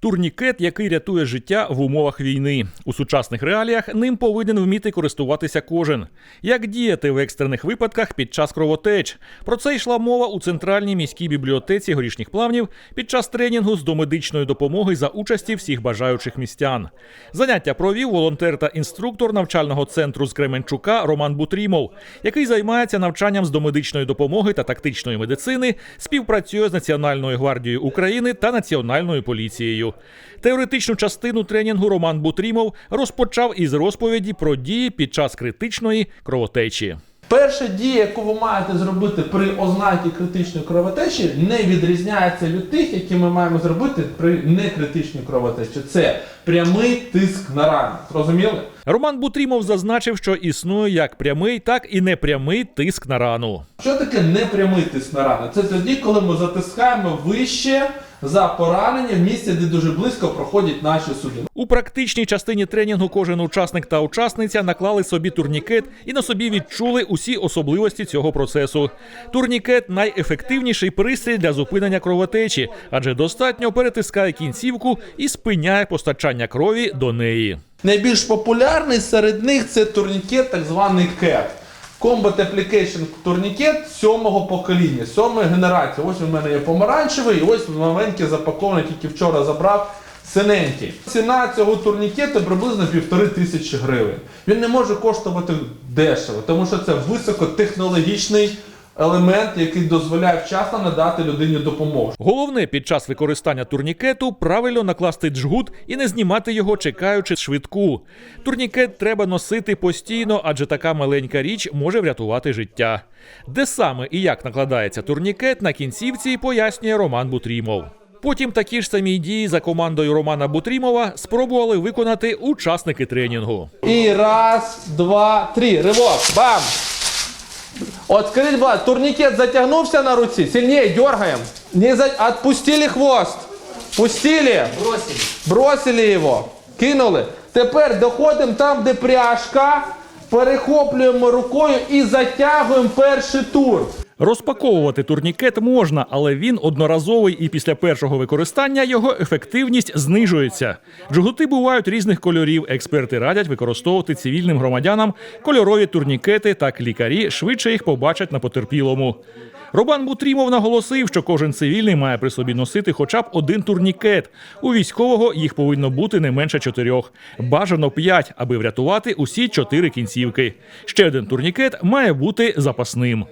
Турнікет, який рятує життя в умовах війни. У сучасних реаліях ним повинен вміти користуватися кожен. Як діяти в екстрених випадках під час кровотеч? Про це йшла мова у центральній міській бібліотеці горішніх плавнів під час тренінгу з домедичної допомоги за участі всіх бажаючих містян. Заняття провів волонтер та інструктор навчального центру з Кременчука Роман Бутрімов, який займається навчанням з домедичної допомоги та тактичної медицини, співпрацює з Національною гвардією України та Національною поліцією. Теоретичну частину тренінгу Роман Бутрімов розпочав із розповіді про дії під час критичної кровотечі. Перша дія, яку ви маєте зробити при ознакі критичної кровотечі, не відрізняється від тих, які ми маємо зробити при некритичній кровотечі. Це прямий тиск на рану. Зрозуміли? Роман Бутрімов зазначив, що існує як прямий, так і непрямий тиск на рану. Що таке непрямий тиск на рану? Це тоді, коли ми затискаємо вище за поранення в місці, де дуже близько проходять наші судини. У практичній частині тренінгу кожен учасник та учасниця наклали собі турнікет і на собі відчули усі особливості цього процесу. Турнікет найефективніший пристрій для зупинення кровотечі, адже достатньо перетискає кінцівку і спиняє постачання крові до неї. Найбільш популярний серед них це турнікет, так званий CAT. Combat Application турнікет сьомого покоління, сьомої генерації. Ось у мене є помаранчевий, і ось новенький запакований, тільки вчора забрав. Синенький. Ціна цього турнікету приблизно півтори тисячі гривень. Він не може коштувати дешево, тому що це високотехнологічний елемент, який дозволяє вчасно надати людині допомогу. Головне під час використання турнікету правильно накласти джгут і не знімати його, чекаючи швидку. Турнікет треба носити постійно, адже така маленька річ може врятувати життя. Де саме і як накладається турнікет на кінцівці, пояснює Роман Бутрімов. Потім такі ж самі дії за командою Романа Бутрімова спробували виконати учасники тренінгу. І раз, два, три. Ривок. Бам! От скажіть, будь ласка, турнікет затягнувся на руці, сильніше дергаємо. Не за... Отпустили хвост. Пустили. Бросили. Бросили його. Кинули. Тепер доходимо там, де пряжка, перехоплюємо рукою і затягуємо перший тур. Розпаковувати турнікет можна, але він одноразовий і після першого використання його ефективність знижується. Джгути бувають різних кольорів. Експерти радять використовувати цивільним громадянам кольорові турнікети, так лікарі швидше їх побачать на потерпілому. Робан Бутрімов наголосив, що кожен цивільний має при собі носити хоча б один турнікет. У військового їх повинно бути не менше чотирьох. Бажано п'ять, аби врятувати усі чотири кінцівки. Ще один турнікет має бути запасним.